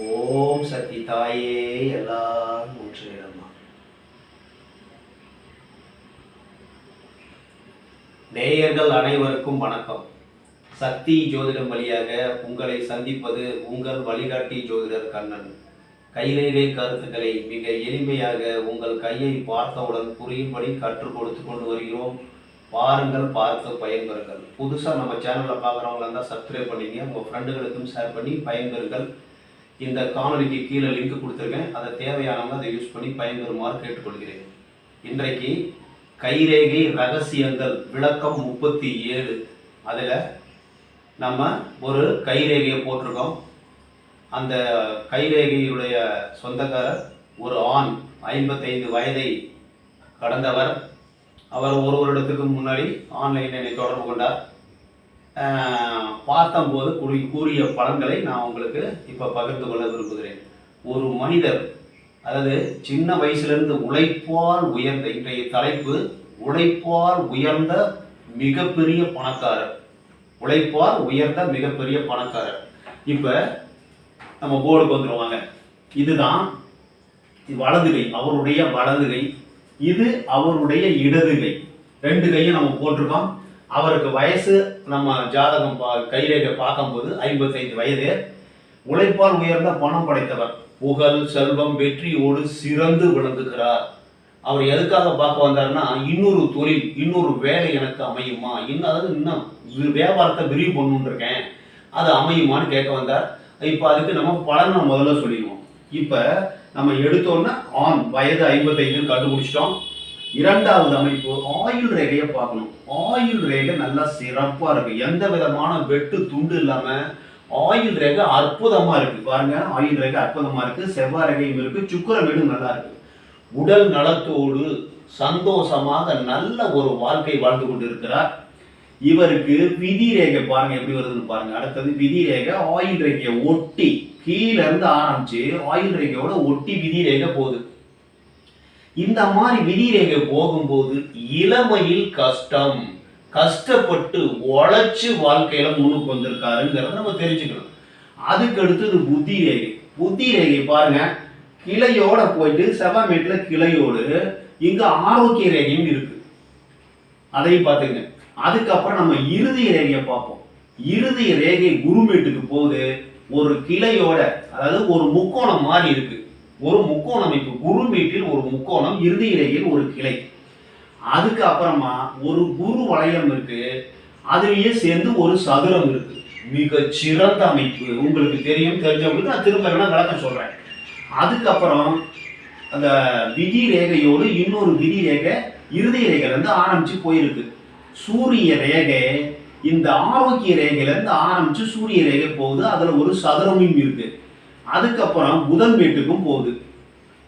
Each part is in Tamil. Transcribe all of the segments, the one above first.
ஓம் சக்தி தாயே எல்லாரும் ஒன்றிடமா நேயர்கள் அனைவருக்கும் வணக்கம். சக்தி ஜோதிடம் வழியாக உங்களை சந்திப்பது உங்கள் வழிகாட்டி ஜோதிடர் கண்ணன். கைரேகை கருத்துக்களை மிக எளிமையாக உங்கள் கையை பார்த்தவுடன் புரியும்படி கற்றுக் கொடுத்து கொண்டு வருகிறோம். பாருங்கள் பார்த்து பயன்பெறுங்கள். புதுசாக நம்ம சேனலில் பார்க்குறவங்களா இருந்தால் சப்ஸ்கிரைப் பண்ணிங்க. உங்கள் ஃப்ரெண்டுகளுக்கும் ஷேர் பண்ணி பயன்பெறுங்கள். இந்த காணொலிக்கு கீழே லிங்க் கொடுத்துருக்கேன். அதை தேவையானவங்க அதை யூஸ் பண்ணி பயன்பெறுமாறு கேட்டுக்கொள்கிறேன். இன்றைக்கு கைரேகை ரகசியங்கள் விளக்கம் முப்பத்தி ஏழு. அதில் நம்ம ஒரு கைரேகையை போட்டிருக்கோம். அந்த கைரேகையுடைய சொந்தக்காரர் ஒரு ஆண் ஐம்பத்தைந்து வயதை கடந்தவர். அவர் ஒரு வருடத்துக்கு முன்னாடி ஆன்லைனில் என்னை தொடர்பு கொண்டார். பார்த்தபோது பார்த்தம்போது கூறி கூறிய பலன்களை நான் உங்களுக்கு இப்போ பகிர்ந்து கொள்ள விரும்புகிறேன். ஒரு மனிதர் அதாவது சின்ன வயசுலேருந்து உழைப்பால் உயர்ந்த இன்றைய தலைப்பு உழைப்பால் உயர்ந்த மிகப்பெரிய பணக்காரர். உழைப்பால் உயர்ந்த மிகப்பெரிய பணக்காரர். இப்போ நம்ம போர்டுக்கு வந்துடுவாங்க இதுதான் வலது கை அவருடைய வலது கை இது அவருடைய இடது கை ரெண்டு கையும் நம்ம போட்டிருக்கோம். அவருக்கு வயசு நம்ம ஜாதகம் பா கைரேகை பார்க்கும்போது ஐம்பத்தைந்து வயது. உழைப்பால் உயர்ந்த பணம் படைத்தவர். புகழ் செல்வம் வெற்றியோடு சிறந்து விளங்குகிறார். அவர் எதுக்காக பார்க்க வந்தாருன்னா இன்னொரு தொழில் இன்னொரு வேலை எனக்கு அமையுமா? இன்னும் அதாவது இன்னும் வியாபாரத்தை விரிவு பண்ணுன்றிருக்கேன் அது அமையுமான்னு கேட்க வந்தார். இப்போ அதுக்கு நம்ம பலனை முதல்ல சொல்லிடுவோம். இப்போ நம்ம எடுத்தோன்னே ஆண் வயது ஐம்பத்தைந்து கண்டுபிடிச்சிட்டோம். இரண்டாவது அமைப்பு ஆயுள் ரேகையை பார்க்கணும். ஆயுள் ரேகை நல்லா சிறப்பாக இருக்குது எந்த விதமான வெட்டு துண்டு இல்லாமல் ஆயுள் ரேகை அற்புதமாக இருக்குது பாருங்க ஆயுள் ரேகை அற்புதமாக இருக்குது செவ்வாய் ரேகையும் இருக்குது சுக்கர வீடும் நல்லா இருக்குது உடல் நலத்தோடு சந்தோஷமாக நல்ல ஒரு வாழ்க்கை வாழ்ந்து கொண்டு இருக்கிறார் இவருக்கு விதி ரேகை பாருங்க எப்படி வருதுன்னு பாருங்க. அடுத்தது விதி ரேகை ஆயுள் ரேகையை ஒட்டி கீழே இருந்து ஆரம்பிச்சு ஆயுள் ரேகையோட ஒட்டி விதி ரேகை போகுது. இந்த மாதிரி விதி ரேகை போகும்போது இளமையில் கஷ்டம் கஷ்டப்பட்டு உழைச்சு வாழ்க்கையில முன்னுக்கு வந்திருக்காருங்கிறத நம்ம தெரிஞ்சுக்கணும். அதுக்கு அடுத்தது புத்தி ரேகை புத்தி ரேகை பாருங்க கிளையோட போயிட்டு செவ்வாய்மேட்டுல கிளையோடு இங்க ஆரோக்கிய ரேகையும் இருக்கு. அதையும் பார்த்துங்க. அதுக்கப்புறம் நம்ம இறுதி ரேகையை பார்ப்போம். இறுதி ரேகை குருமேட்டுக்கு போகுது. ஒரு கிளையோட அதாவது ஒரு முக்கோணம் மாதிரி இருக்கு. ஒரு முக்கோண அமைப்பு குருமேட்டில் ஒரு முக்கோணம் இறுதி ஒரு கிளை. அதுக்கு அப்புறமா ஒரு குரு வளையம் இருக்கு. அதுலேயே சேர்ந்து ஒரு சதுரம் இருக்கு. மிக சிறந்த அமைப்பு. உங்களுக்கு தெரியும் தெரிஞ்சவங்களுக்கு நான் திரும்ப வேணா விளக்கம் சொல்றேன். அதுக்கப்புறம் அந்த விதி ரேகையோடு இன்னொரு விதி ரேகை இறுதி ரேகையிலேருந்து ஆரம்பிச்சு போயிருக்கு. சூரிய ரேகை இந்த ஆரோக்கிய ரேகையிலேருந்து ஆரம்பிச்சு சூரிய ரேகை போகுது. அதில் ஒரு சதுரமும் இருக்குது அதுக்கப்புறம் புதன் வீட்டுக்கும் போகுது.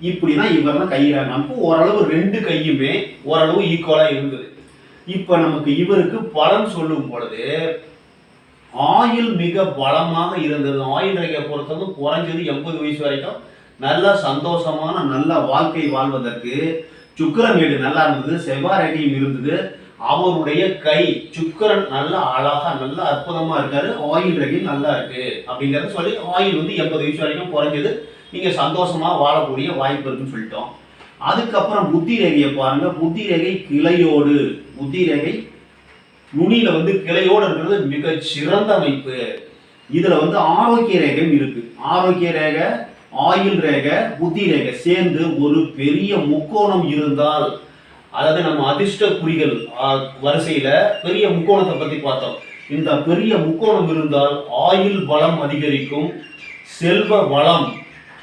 இப்படிதான் தான் கையிறாங்க அப்போ ஓரளவு ரெண்டு கையுமே ஓரளவு ஈக்குவலாக இருந்தது. இப்போ நமக்கு இவருக்கு பலன் சொல்லும் பொழுது ஆயில் மிக பலமாக இருந்தது. ஆயில் ரேகை பொறுத்தவரை குறைஞ்சது எண்பது வயசு வரைக்கும் நல்ல சந்தோஷமான நல்ல வாழ்க்கை வாழ்வதற்கு சுக்கிரன் வீடு நல்லா இருந்தது செவ்வாய் ரேகையும் இருந்தது. அவருடைய கை சுக்கிரன் நல்லா அழகா நல்லா அற்புதமா இருக்காரு. ஆயுள் ரேகை நல்லா இருக்கு அப்படிங்கறத சொல்லி ஆயுள் வந்து எண்பது வயசு வரைக்கும் குறைஞ்சது. நீங்க சந்தோஷமா வாழக்கூடிய வாய்ப்பு இருக்குன்னு சொல்லிட்டோம். அதுக்கப்புறம் புத்தி ரேகையை பாருங்க. புத்தி ரேகை கிளையோடு புத்தி ரேகை நுனியில வந்து கிளையோடு இருக்கிறது மிக சிறந்த அமைப்பு. இதுல வந்து ஆரோக்கிய ரேகையும் இருக்கு. ஆரோக்கிய ரேகை ஆயுள் ரேகை புத்தி ரேகை சேர்ந்து ஒரு பெரிய முக்கோணம் இருந்தால் அதாவது நம்ம அதிர்ஷ்ட குறிகள் வரிசையில பெரிய முக்கோணத்தை பத்தி பார்த்தோம். இந்த பெரிய முக்கோணம் இருந்தால் ஆயுள் வளம் அதிகரிக்கும் செல்வ வளம்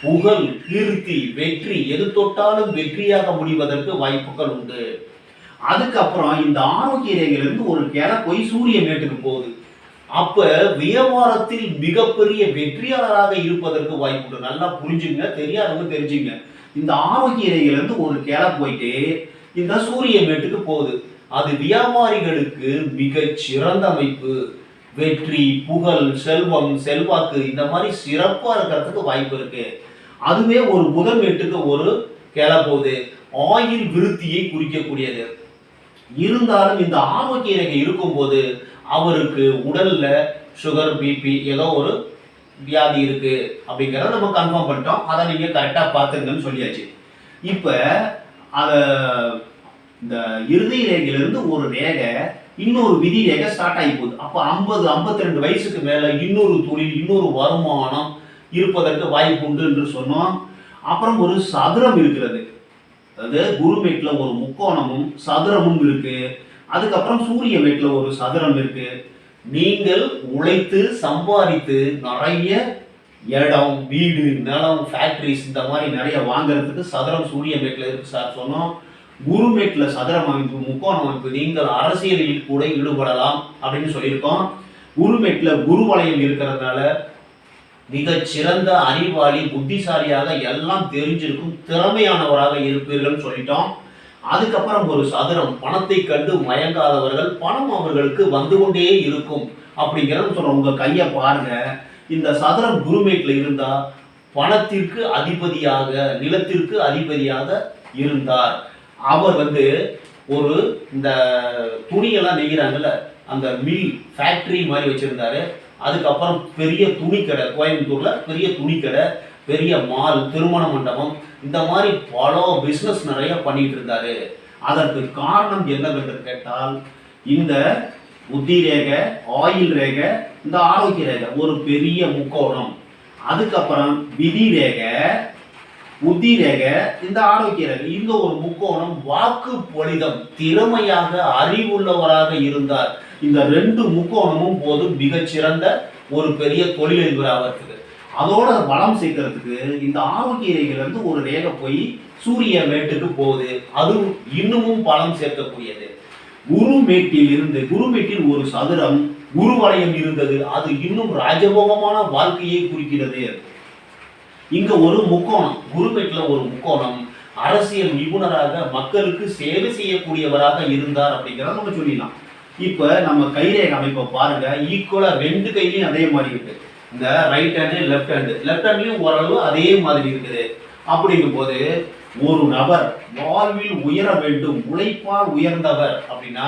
புகழ் கீர்த்தி வெற்றி எது தொட்டாலும் வெற்றியாக முடிவதற்கு வாய்ப்புகள் உண்டு. அதுக்கப்புறம் இந்த ஆரோக்கிய ரேகையிலிருந்து ஒரு கிளை போய் சூரிய மேட்டுக்கு போகுது. அப்ப வியாபாரத்தில் மிகப்பெரிய வெற்றியாளராக இருப்பதற்கு வாய்ப்பு உண்டு நல்லா புரிஞ்சுங்க தெரியாதவங்க தெரிஞ்சுங்க இந்த ஆரோக்கிய ரேகையிலிருந்து ஒரு கிளை போயிட்டு இந்த சூரிய மேட்டுக்கு போகுது. அது வியாபாரிகளுக்கு மிக சிறந்த அமைப்பு. வெற்றி புகழ் செல்வம் செல்வாக்கு இந்த மாதிரி சிறப்பாக இருக்கிறதுக்கு வாய்ப்பு இருக்கு. அதுவே ஒரு புதன் வீட்டுக்கு ஒரு கிளை போகுது. ஆயில் விருத்தியை குறிக்கக்கூடியது. இருந்தாலும் இந்த ஆரோக்கிய ரேகை இருக்கும்போது அவருக்கு உடல்ல சுகர் பிபி ஏதோ ஒரு வியாதி இருக்கு அப்படிங்கிறத நம்ம கன்ஃபார்ம் பண்ணிட்டோம். அதை நீங்க கரெக்டா பார்த்துருங்கன்னு சொல்லியாச்சு. இப்போ அதை இந்த இறுதி ரேகையிலிருந்து ஒரு ரேகை இன்னொரு விதி ரேகை ஸ்டார்ட் ஆகி போகுது. அப்போ ஐம்பது ஐம்பத்தி ரெண்டு வயசுக்கு மேலே இன்னொரு தொழில் இன்னொரு வருமானம் இருப்பதற்கு வாய்ப்பு உண்டு என்று சொன்னோம். அப்புறம் ஒரு சதுரம் இருக்கிறது. அதாவது குருமேட்ல ஒரு முக்கோணமும் சதுரமும் இருக்கு. அதுக்கப்புறம் சூரிய மேட்ல ஒரு சதுரம் இருக்கு. நீங்கள் உழைத்து சம்பாதித்து நிறைய இடம் வீடு நிலம் ஃபேக்ட்ரிஸ் இந்த மாதிரி நிறைய வாங்குறதுக்கு சதுரம் சூரிய மேட்டில் இருக்குது சார். சொன்னோம். குருமேட்டில் சதுரம் அமைப்பு முக்கோண அமைப்பு நீங்கள் அரசியலில் கூட ஈடுபடலாம் அப்படின்னு சொல்லியிருக்கோம். குருமேட்டில் குரு வளையம் இருக்கிறதுனால மிகச் சிறந்த அறிவாளி புத்திசாலியாக எல்லாம் தெரிஞ்சிருக்கும் திறமையானவராக இருப்பீர்கள் சொல்லிட்டோம். அதுக்கப்புறம் ஒரு சதுரம் பணத்தை கண்டு மயங்காதவர்கள் பணம் அவர்களுக்கு வந்து கொண்டே இருக்கும் அப்படிங்கிறத சொல்கிறோம் உங்கள் கையை பாருங்கள் இந்த சதுரம் குருமேட்ல இருந்தா பணத்திற்கு அதிபதியாக நிலத்திற்கு அதிபதியாக இருந்தார். அவர் வந்து ஒரு இந்த துணியெல்லாம் நெய்கிறாங்கல்ல அந்த மில் ஃபேக்டரி மாதிரி வச்சிருந்தாரு. அதுக்கப்புறம் பெரிய துணிக்கடை கோயம்புத்தூர்ல பெரிய துணிக்கடை பெரிய மால் திருமண மண்டபம் இந்த மாதிரி பல பிஸ்னஸ் நிறைய பண்ணிட்டு இருந்தாரு. அதற்கு காரணம் என்னவென்று கேட்டால் இந்த புத்தி ரேகை ஆயில் ரேகை இந்த ஆரோக்கிய ரேகை ஒரு பெரிய முக்கோணம். அதுக்கப்புறம் விதி ரேகை புத்தி ரேகை இந்த ஆரோக்கிய ரேகை இங்க ஒரு முக்கோணம் வாக்கு பொலிதம் திறமையாக அறிவுள்ளவராக இருந்தார். இந்த ரெண்டு முக்கோணமும் போதும் மிகச்சிறந்த ஒரு பெரிய தொழிலதிபர் இருக்குது அதோட பலம் சேர்க்கறதுக்கு இந்த ஆரோக்கிய ரேகையிலேருந்து ஒரு ரேகை போய் சூரிய மேட்டுக்கு போகுது. அதுவும் இன்னமும் பலம் சேர்க்கக்கூடியது. குருமேட்டில் இருந்து குருமேட்டில் ஒரு சதுரம் குருவலயம் இருந்தது. அது இன்னும் ராஜபோகமான வாழ்க்கையை குறிக்கிறது. இங்க ஒரு முக்கோணம் குருமேட்டில் ஒரு முக்கோணம். அரசியல் நிபுணராக மக்களுக்கு சேவை செய்யக்கூடியவராக இருந்தார் அப்படிங்கிறத நம்ம சொல்லிடலாம். இப்ப நம்ம கைரேகை அமைப்பை பாருங்க. ஈக்குவலா ரெண்டு கையிலையும் அதே மாதிரி இருக்கு. இந்த right hand left hand left ஹேண்ட்லயும் ஓரளவு அதே மாதிரி இருக்குது. அப்படிங்கும் போது ஒரு நபர் வாழ்வில் உயர வேண்டும் உழைப்பால் உயர்ந்தவர் அப்படின்னா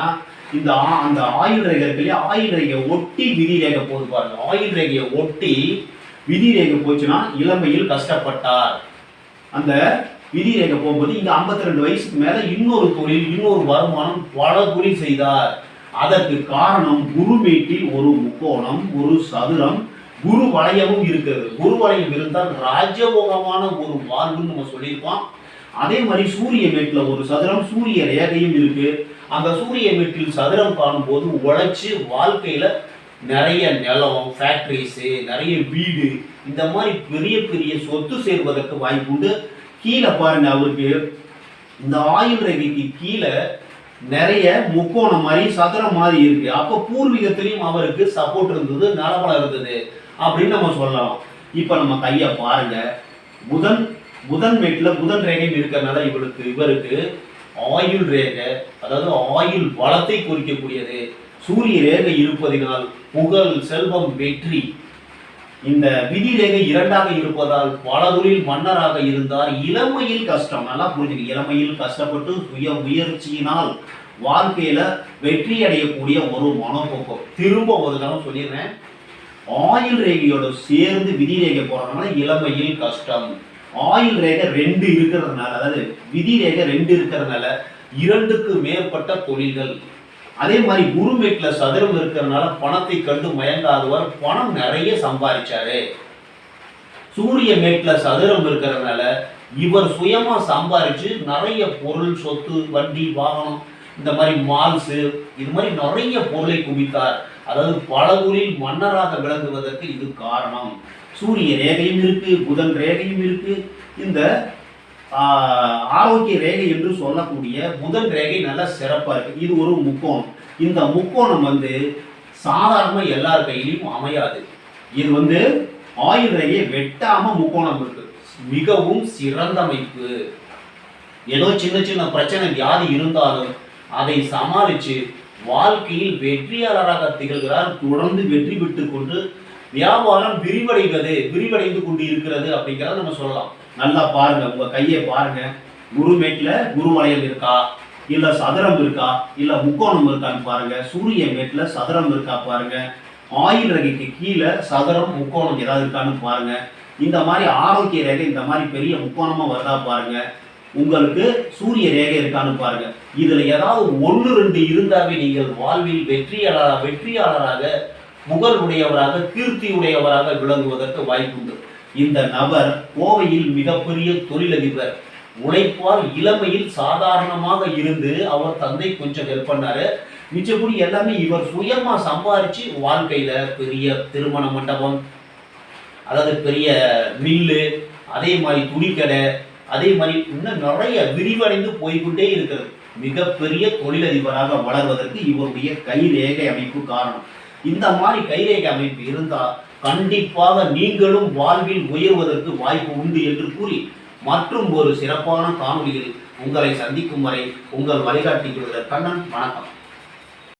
இந்த ஆ- அந்த ஆயுள் ரேகை இருக்கு ஆயுள் ரேகையை ஒட்டி விதி ரேகை போது பாருங்க. ஆயுள் ரேகையை ஒட்டி விதி ரேகை போச்சுன்னா இளமையில் கஷ்டப்பட்டார். அந்த விதி ரேகை போகும்போது இங்க 52 ரெண்டு வயசுக்கு மேல இன்னொரு தொழில் இன்னொரு வருமானம் பல தொழில் செய்தார். அதற்கு காரணம் குருமேட்டில் ஒரு முக்கோணம் ஒரு சதுரம் குரு வளையமும் இருக்கிறது. குரு வளையம் இருந்தால் ராஜபோகமான ஒரு வாழ்வுன்னு நம்ம சொல்லியிருக்கோம். அதே மாதிரி சூரிய மேட்டில் ஒரு சதுரம் சூரிய ரேகையும் இருக்கு. அந்த சூரிய மேட்டில் சதுரம் காணும்போது உழைச்சி வாழ்க்கையில நிறைய நிலம் ஃபேக்ட்ரிஸு நிறைய வீடு இந்த மாதிரி பெரிய பெரிய சொத்து சேர்வதற்கு வாய்ப்பு உண்டு. கீழே பாருங்க அவருக்கு. இந்த ஆயுள் ரேகைக்கு கீழே நிறைய முக்கோணம் மாதிரி சதுரம் மாதிரி இருக்கு. அப்போ பூர்வீகத்திலையும் அவருக்கு சப்போர்ட் இருந்தது நலபலம் இருந்தது. அப்படின்னு நம்ம சொல்லலாம். இப்போ நம்ம கையை பாருங்க. புதன் புதன் வீட்டில் புதன் ரேகையும் இருக்கிறதுனால இவருக்கு இவருக்கு ஆயுள் ரேகை அதாவது ஆயுள் வளத்தை குறிக்கக்கூடியது. சூரிய ரேகை இருப்பதினால் புகழ் செல்வம் வெற்றி. இந்த விதி ரேகை இரண்டாக இருப்பதால் பல தொழில் மன்னராக இருந்தார். இளமையில் கஷ்டம். நல்லா புரிஞ்சுக்க. இளமையில் கஷ்டப்பட்டு சுய முயற்சியினால் வாழ்க்கையில வெற்றி அடையக்கூடிய ஒரு மனோபோக்கம் திரும்ப ஒரு தரம் சொல்லிடுறேன். ஆயுள் ரேகையோட சேர்ந்து விதி ரேகை போறதுனால இளமையில் கஷ்டம். ஆயுள் ரேகை ரெண்டு இருக்கிறதுனால அதாவது விதி ரேகை ரெண்டு இருக்கிறதுனால இரண்டுக்கு மேற்பட்ட தொழில்கள். அதே மாதிரி குருமேட்டில் சதுரம் இருக்கிறதுனால பணத்தை கண்டு மயங்காதவர் பணம் நிறைய சம்பாதிச்சாரு சூரிய மேட்டில் சதுரம் இருக்கிறதுனால இவர் சுயமா சம்பாரிச்சு நிறைய பொருள் சொத்து வண்டி வாகனம் இந்த மாதிரி மால்ஸு இது மாதிரி நிறைய பொருளை குவித்தார். அதாவது பல ஊரில் மன்னராக விளங்குவதற்கு இது காரணம். சூரிய ரேகையும் இருக்கு புதன் ரேகையும் இருக்கு. இந்த ஆரோக்கிய ரேகை என்று சொல்லக்கூடிய புதன் ரேகை நல்லா சிறப்பாக இருக்கு. இது ஒரு முக்கோணம். இந்த முக்கோணம் வந்து சாதாரண எல்லார் கையிலையும் அமையாது. இது வந்து ஆயுள் ரேகையை வெட்டாம முக்கோணம் இருக்கு. மிகவும் சிறந்த அமைப்பு. ஏதோ சின்ன சின்ன பிரச்சனை வியாதி இருந்தாலும் அதை சமாளித்து வாழ்க்கையில் வெற்றியாளராக திகழ்கிறார். தொடர்ந்து வெற்றி பெற்று கொண்டு வியாபாரம் விரிவடைவது விரிவடைந்து கொண்டு இருக்கிறது அப்படிங்கிறத நம்ம சொல்லலாம். நல்லா பாருங்க உங்க கையை பாருங்க. குருமேட்ல குருமலையம் இருக்கா? இல்ல சதுரம் இருக்கா? இல்ல முக்கோணம் இருக்கான்னு பாருங்க. சூரிய மேட்ல சதுரம் இருக்கா பாருங்க. ஆயில் ரகைக்கு கீழே சதுரம் முக்கோணம் ஏதாவது இருக்கான்னு பாருங்க. இந்த மாதிரி ஆரோக்கிய ரேகை இந்த மாதிரி பெரிய முக்கோணமா வருதா பாருங்க. உங்களுக்கு சூரிய ரேகை இருக்கான்னு பாருங்க. இதுல ஏதாவது ஒன்று ரெண்டு இருந்தாவே நீங்கள் வாழ்வில் வெற்றியாளராக வெற்றியாளராக புகழ் உடையவராக கீர்த்தி உடையவராக விளங்குவதற்கு வாய்ப்புண்டு. இந்த நபர் கோவையில் மிகப்பெரிய தொழிலதிபர். உழைப்பால் இளமையில் சாதாரணமாக இருந்து அவர் தந்தை கொஞ்சம் ஹெல்ப் பண்ணாரு. மிச்சப்படி எல்லாமே இவர் சுயமா சம்பாரிச்சு வாழ்க்கையில பெரிய திருமண மண்டபம் அதாவது பெரிய மில்லு அதே மாதிரி துணிக்கடை அதே மாதிரி இன்னும் நிறைய விரிவடைந்து போய்க்கொண்டே இருக்கிறது. மிகப்பெரிய தொழிலதிபராக வளர்வதற்கு இவருடைய கைரேகை அமைப்பு காரணம். இந்த மாதிரி கைரேகை அமைப்பு இருந்தால் கண்டிப்பாக நீங்களும் வாழ்வில் உயர்வதற்கு வாய்ப்பு உண்டு என்று கூறி மற்றும் ஒரு சிறப்பான காணொலியில் உங்களை சந்திக்கும் வரை உங்கள் வழிகாட்டி கண்ணன் வணக்கம்.